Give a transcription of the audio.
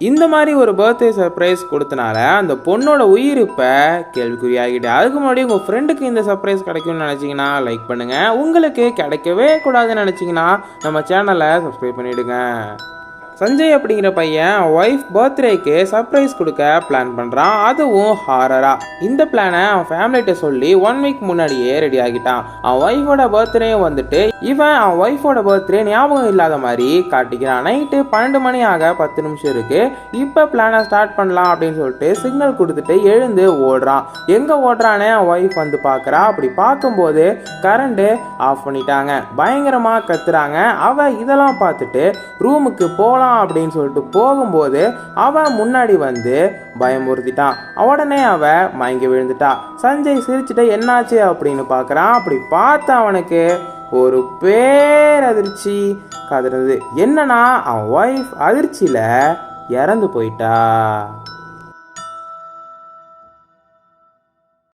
இந்த மாதிரி ஒரு பர்த்டே சர்ப்ரைஸ் கொடுத்தனால அந்த பொண்ணோட உயிர் இப்போ கேள்விக்குறியாகிட்டு. அதுக்கு முன்னாடி உங்கள் ஃப்ரெண்டுக்கு இந்த சர்ப்ரைஸ் கிடைக்கும்னு நினச்சிங்கன்னா லைக் பண்ணுங்கள் உங்களுக்கு கிடைக்கவே கூடாதுன்னு நினச்சிங்கன்னா நம்ம சேனலை சப்ஸ்கிரைப் பண்ணிவிடுங்க சஞ்சய் அப்படிங்கிற பையன் ஒய்ஃப் பர்த்டேக்கு சர்ப்ரைஸ் கொடுக்க பிளான் பண்ணுறான் அதுவும் ஹாரராக இந்த பிளானை அவன் ஃபேமிலிகிட்ட சொல்லி ஒன் வீக் முன்னாடியே ரெடி ஆகிட்டான். அவன் ஒய்ஃபோட பர்த்டேயும் வந்துட்டு இவன் அவன் ஒய்ஃபோட பர்த்டே ஞாபகம் இல்லாத மாதிரி காட்டிக்கிறான். நைட்டு பன்னெண்டு மணி ஆக பத்து நிமிஷம் இருக்குது இப்போ பிளானை ஸ்டார்ட் பண்ணலாம் அப்படின்னு சொல்லிட்டு சிக்னல் கொடுத்துட்டு எழுந்து ஓடுறான். எங்கே ஓடுறானே? அவன் ஒய்ஃப் வந்து பார்க்குறா அப்படி பார்க்கும்போது கரண்ட்டு ஆஃப் பண்ணிட்டாங்க. பயங்கரமாக கத்துறாங்க. அவள் இதெல்லாம் பார்த்துட்டு ரூமுக்கு போகலாம் அப்படின்னு சொல்லிட்டு போகும்போது அவன் முன்னாடி வந்து பயமுறுத்திட்டான். உடனே அவ மயங்கி விழுந்துட்டா. சஞ்சய் சிரிச்சுட்டு என்னாச்சு? அப்படின்னு பார்க்குறான் அப்படி பார்த்த அவனுக்கு ஒரு பேரதிர்ச்சி கதறது. என்னன்னா அவன் ஒய்ஃப் அதிர்ச்சியில் இறந்து போயிட்டா.